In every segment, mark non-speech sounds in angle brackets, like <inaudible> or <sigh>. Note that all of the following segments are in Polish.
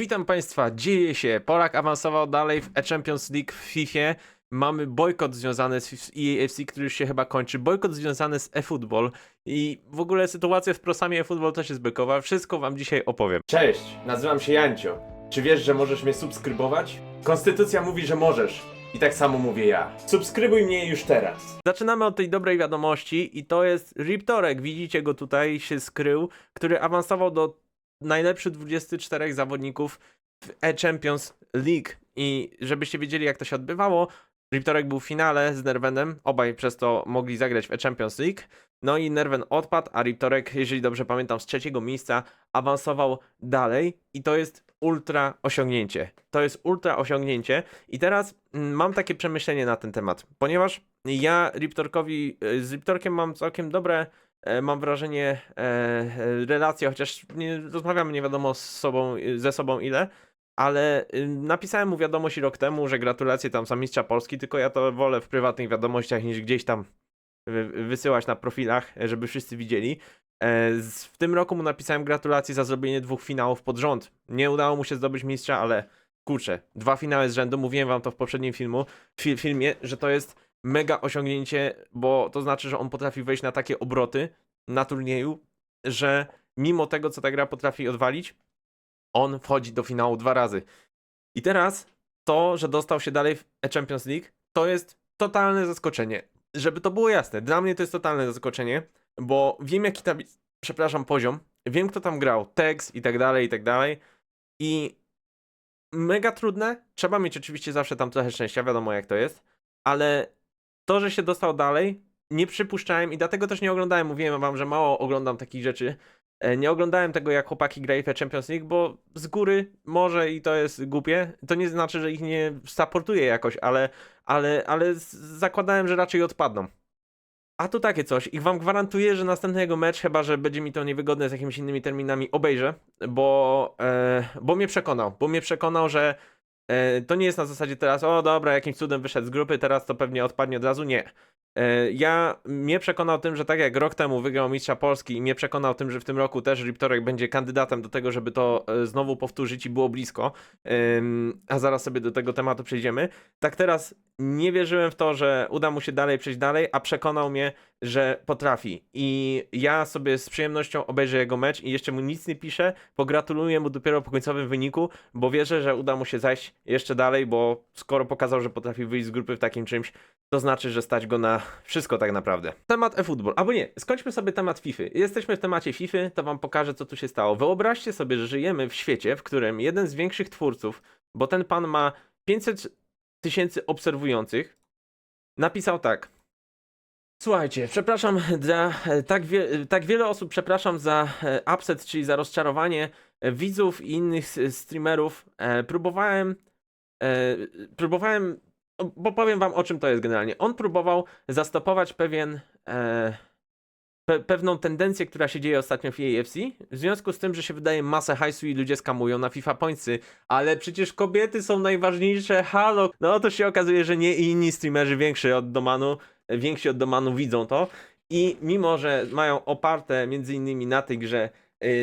Witam Państwa, dzieje się. Polak awansował dalej w E-Champions League w FIFA. Mamy bojkot związany z EAFC, który już się chyba kończy. Bojkot związany z eFootball i w ogóle sytuacja w prosamie eFootball też jest bykowa. Wszystko Wam dzisiaj opowiem. Cześć, nazywam się Jancio. Czy wiesz, że możesz mnie subskrybować? Konstytucja mówi, że możesz. I tak samo mówię ja. Subskrybuj mnie już teraz. Zaczynamy od tej dobrej wiadomości i to jest Riptorek. Widzicie go tutaj, się skrył, który awansował do najlepszych 24 zawodników w E-Champions League. I żebyście wiedzieli, jak to się odbywało, Riptorek był w finale z Nervenem, obaj przez to mogli zagrać w E-Champions League. No i Nerven odpadł, a Riptorek, jeżeli dobrze pamiętam, z trzeciego miejsca awansował dalej i to jest ultra osiągnięcie. To jest ultra osiągnięcie i teraz mm, mam takie przemyślenie na ten temat, ponieważ ja Riptorkowi, y, z Riptorkiem mam całkiem dobre mam wrażenie, e, e, relacje, chociaż nie rozmawiamy nie wiadomo z sobą, ze sobą ile, ale y, napisałem mu wiadomość rok temu, że gratulacje tam za mistrza Polski, tylko ja to wolę w prywatnych wiadomościach niż gdzieś tam wy- wysyłać na profilach, e, żeby wszyscy widzieli. E, W tym roku mu napisałem gratulacje za zrobienie dwóch finałów pod rząd. Nie udało mu się zdobyć mistrza, ale kurczę, dwa finały z rzędu, mówiłem wam to w poprzednim filmu, fi- filmie, że to jest mega osiągnięcie, bo to znaczy, że on potrafi wejść na takie obroty na turnieju, że mimo tego, co ta gra potrafi odwalić, on wchodzi do finału dwa razy. I teraz to, że dostał się dalej w Champions League, to jest totalne zaskoczenie. Żeby to było jasne, dla mnie to jest totalne zaskoczenie, bo wiem jaki tam przepraszam, poziom, wiem kto tam grał, Tex i tak dalej, i tak dalej i mega trudne, trzeba mieć oczywiście zawsze tam trochę szczęścia, wiadomo jak to jest, ale to, że się dostał dalej, nie przypuszczałem i dlatego też nie oglądałem, mówiłem wam, że mało oglądam takich rzeczy, E, Nie oglądałem tego, jak chłopaki grają w Champions League, bo z góry może i to jest głupie. To nie znaczy, że ich nie supportuję jakoś, ale, ale, ale zakładałem, że raczej odpadną. A tu takie coś. I wam gwarantuję, że następny jego mecz, chyba że będzie mi to niewygodne z jakimiś innymi terminami, obejrzę, bo, e, bo mnie przekonał. Bo mnie przekonał, że to nie jest na zasadzie teraz, o dobra, jakimś cudem wyszedł z grupy, teraz to pewnie odpadnie od razu. Nie. E, Ja mnie przekonał tym, że tak jak rok temu wygrał Mistrza Polski i mnie przekonał tym, że w tym roku też Riptorek będzie kandydatem do tego, żeby to e, znowu powtórzyć i było blisko, a zaraz sobie do tego tematu przejdziemy, tak teraz nie wierzyłem w to, że uda mu się dalej przejść dalej, a przekonał mnie, że potrafi. I ja sobie z przyjemnością obejrzę jego mecz i jeszcze mu nic nie piszę, pogratuluję mu dopiero po końcowym wyniku, bo wierzę, że uda mu się zajść jeszcze dalej, bo skoro pokazał, że potrafi wyjść z grupy w takim czymś, to znaczy, że stać go na wszystko tak naprawdę. Temat e-football. Albo nie, skończmy sobie temat FIFA. Jesteśmy w temacie FIFA, to wam pokażę, co tu się stało. Wyobraźcie sobie, że żyjemy w świecie, w którym jeden z większych twórców, bo ten pan ma 500 tysięcy obserwujących, napisał tak. Słuchajcie, przepraszam za e, tak, wie, tak wiele osób, przepraszam za e, upset, czyli za rozczarowanie e, widzów i innych streamerów. E, próbowałem, e, próbowałem, bo powiem wam o czym to jest generalnie. On próbował zastopować pewien, e, pe, pewną tendencję, która się dzieje ostatnio w EAFC, w związku z tym, że się wydaje masę hajsu i ludzie skamują na FIFA Pointsy, ale przecież kobiety są najważniejsze, halo! No to się okazuje, że nie inni streamerzy większy od domanu, więksi od domanu widzą to i mimo, że mają oparte między innymi na tej grze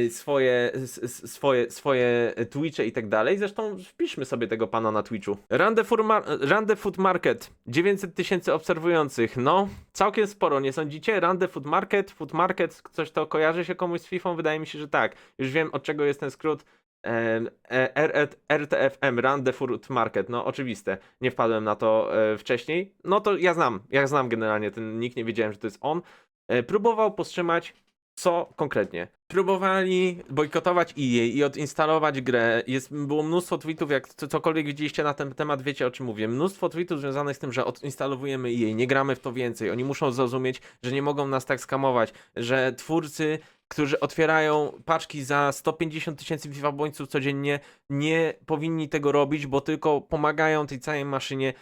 swoje, s- s- swoje, swoje Twitche i tak dalej. Zresztą wpiszmy sobie tego pana na Twitchu. Rande, Food Mar- Rande Food Market, 900 tysięcy obserwujących. No, całkiem sporo, nie sądzicie? Rande Food Market, Food Market, coś to kojarzy się komuś z FIFA? Wydaje mi się, że tak. Już wiem od czego jest ten skrót. E, RTFM, Rande Food Market, no oczywiste, nie wpadłem na to e, wcześniej. No to ja znam, ja znam generalnie ten nick, nie wiedziałem, że to jest on. E, próbował powstrzymać co konkretnie? Próbowali bojkotować EA i odinstalować grę. Jest, było mnóstwo tweetów, jak co- cokolwiek widzieliście na ten temat, wiecie o czym mówię. Mnóstwo tweetów związanych z tym, że odinstalowujemy EA, nie gramy w to więcej. Oni muszą zrozumieć, że nie mogą nas tak skamować, że twórcy, którzy otwierają paczki za 150 tysięcy FIFA bońców codziennie, nie powinni tego robić, bo tylko pomagają tej całej maszynie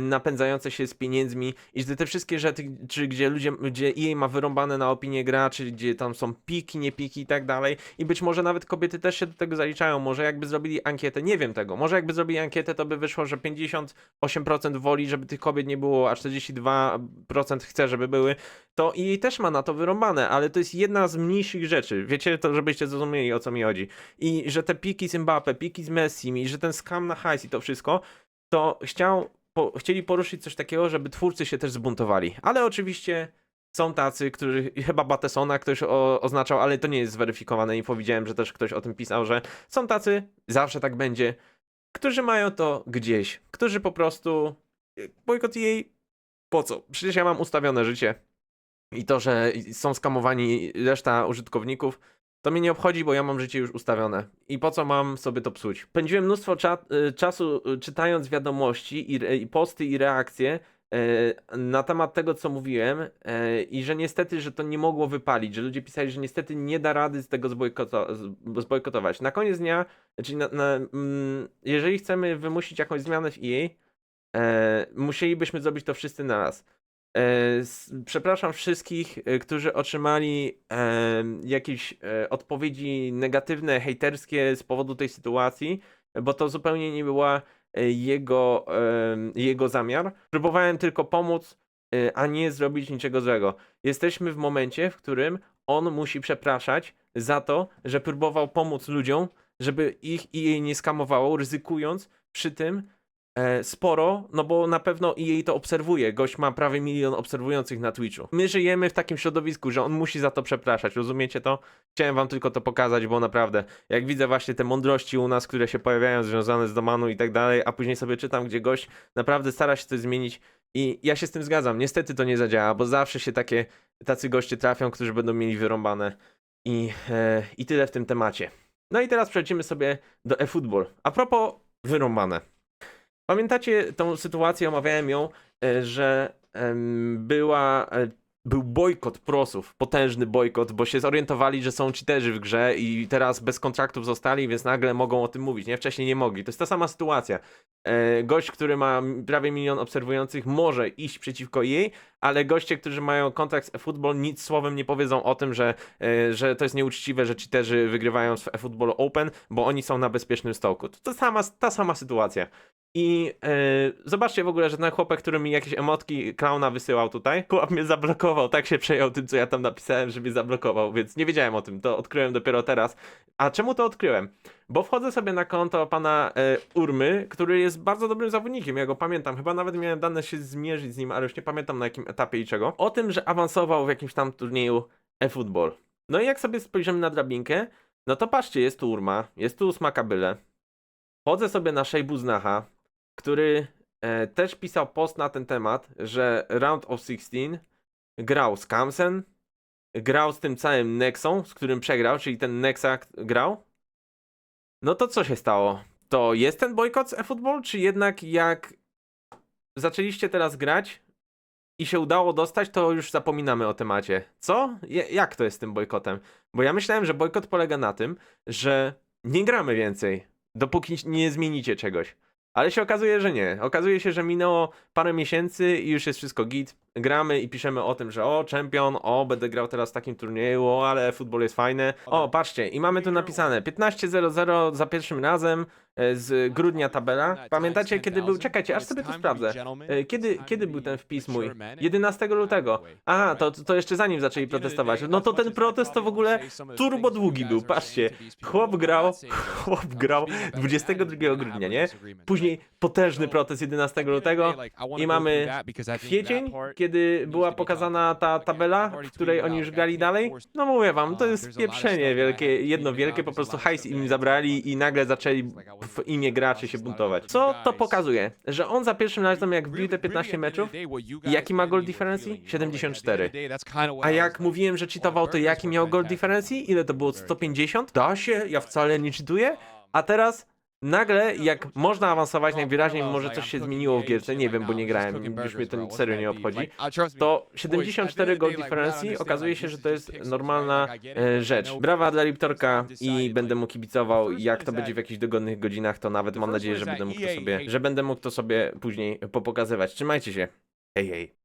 napędzające się z pieniędzmi i że te wszystkie rzeczy, czy gdzie ludzie, gdzie EA ma wyrąbane na opinię graczy, gdzie tam są piki, nie piki i tak dalej i być może nawet kobiety też się do tego zaliczają, może jakby zrobili ankietę, nie wiem tego, może jakby zrobili ankietę, to by wyszło, że 58% woli, żeby tych kobiet nie było, a 42% chce, żeby były, to EA też ma na to wyrąbane, ale to jest jedna z mniejszych rzeczy, wiecie, to żebyście zrozumieli o co mi chodzi. I że te piki z Mbappe, piki z Messi i że ten skam na hajs i to wszystko, to chciał, po, chcieli poruszyć coś takiego, żeby twórcy się też zbuntowali. Ale oczywiście są tacy, którzy, <laughs> chyba Batesona ktoś o, oznaczał, ale to nie jest zweryfikowane i powiedziałem, że też ktoś o tym pisał, że są tacy, zawsze tak będzie, którzy mają to gdzieś, którzy po prostu bojkot jej po co? Przecież ja mam ustawione życie i to, że są skamowani reszta użytkowników, to mnie nie obchodzi, bo ja mam życie już ustawione. I po co mam sobie to psuć? Spędziłem mnóstwo cza- y, czasu y, czytając wiadomości i, i posty i reakcje e, na temat tego, co mówiłem i że niestety, że to nie mogło wypalić, że ludzie pisali, że niestety nie da rady z tego zbojkoto- zbojkotować. Na koniec dnia, czyli na, na, mm, jeżeli chcemy wymusić jakąś zmianę w EA, musielibyśmy zrobić to wszyscy naraz. E, s- Przepraszam wszystkich, e, którzy otrzymali e, jakieś e, odpowiedzi negatywne, hejterskie z powodu tej sytuacji, bo to zupełnie nie była e, jego, jego zamiar. Próbowałem tylko pomóc, e, a nie zrobić niczego złego. Jesteśmy w momencie, w którym on musi przepraszać za to, że próbował pomóc ludziom, żeby ich i jej nie skamowało, ryzykując przy tym e, sporo, no bo na pewno i jej to obserwuje. Gość ma prawie milion obserwujących na Twitchu. My żyjemy w takim środowisku, że on musi za to przepraszać, rozumiecie to? Chciałem wam tylko to pokazać, bo naprawdę, jak widzę właśnie te mądrości u nas, które się pojawiają związane z domanu i tak dalej, a później sobie czytam, gdzie gość naprawdę stara się coś zmienić i ja się z tym zgadzam. Niestety to nie zadziała, bo zawsze się takie, tacy goście trafią, którzy będą mieli wyrąbane i, e, i tyle w tym temacie. No i teraz przechodzimy sobie do eFootball. A propos wyrąbane. Pamiętacie tą sytuację, omawiałem ją, e, że była, e, był bojkot prosów, potężny bojkot, bo się zorientowali, że są cheaterzy w grze i teraz bez kontraktów zostali, więc nagle mogą o tym mówić, nie? Wcześniej nie mogli. To jest ta sama sytuacja. E, Gość, który ma prawie milion obserwujących, może iść przeciwko jej, ale goście, którzy mają kontrakt z eFootball, nic słowem nie powiedzą o tym, że, że to jest nieuczciwe, że cheaterzy wygrywają w eFootball Open, bo oni są na bezpiecznym stołku. To ta sama, ta sama sytuacja. I e, zobaczcie w ogóle, że ten chłopek, który mi jakieś emotki klauna wysyłał tutaj, <laughs> chłop mnie zablokował, tak się przejął tym, co ja tam napisałem, że mnie zablokował, więc nie wiedziałem o tym, to odkryłem dopiero teraz. A czemu to odkryłem? Bo wchodzę sobie na konto pana e, Urmy, który jest bardzo dobrym zawodnikiem, ja go pamiętam, chyba nawet miałem dane się zmierzyć z nim, ale już nie pamiętam na jakim etapie i czego. O tym, że awansował w jakimś tam turnieju e-football. No i jak sobie spojrzymy na drabinkę, no to patrzcie, jest tu Urma, jest tu Smakabyle. Chodzę sobie na Szejbuznacha, który e, też pisał post na ten temat, że Round of 16 grał z Kamsen, grał z tym całym Nexą, z którym przegrał, czyli ten Nexa grał. No to co się stało? To jest ten bojkot z eFootball, czy jednak jak zaczęliście teraz grać i się udało dostać, to już zapominamy o temacie. Co? Jak to jest z tym bojkotem? Bo ja myślałem, że bojkot polega na tym, że nie gramy więcej, dopóki nie zmienicie czegoś. Ale się okazuje, że nie. Okazuje się, że minęło parę miesięcy i już jest wszystko git. Gramy i piszemy o tym, że o, czempion, o, będę grał teraz w takim turnieju, o, ale futbol jest fajny. O, patrzcie, i mamy tu napisane 15.00 za pierwszym razem e, z grudnia tabela. Pamiętacie, kiedy był, czekajcie, aż sobie to sprawdzę. E, Kiedy, kiedy był ten wpis mój? 11 lutego. Aha, to, to jeszcze zanim zaczęli protestować. No to ten protest to w ogóle turbo długi był, patrzcie. Chłop grał, chłop grał 22 grudnia, nie? Później potężny protest 11 lutego i mamy kwiecień, kiedy była pokazana ta tabela, w której oni już grali dalej. No mówię wam, to jest pieprzenie wielkie, jedno wielkie, po prostu hajs im zabrali i nagle zaczęli w imię graczy się buntować. Co to pokazuje? Że on za pierwszym razem jak wbił te 15 meczów, jaki ma goal difference? 74. A jak mówiłem, że cheatował, to jaki miał goal difference? Ile to było? 150? Da się? Ja wcale nie cheatuję. A teraz nagle, jak można awansować najwyraźniej, może coś się zmieniło w gierce, nie wiem, bo nie grałem, już mnie to serio nie obchodzi, to 74 gold differencji okazuje się, że to jest normalna e, rzecz. Brawa dla Liptorka i będę mu kibicował, jak to będzie w jakichś dogodnych godzinach, to nawet mam nadzieję, że będę mógł to sobie, że będę mógł to sobie później popokazywać. Trzymajcie się. Hej, hej.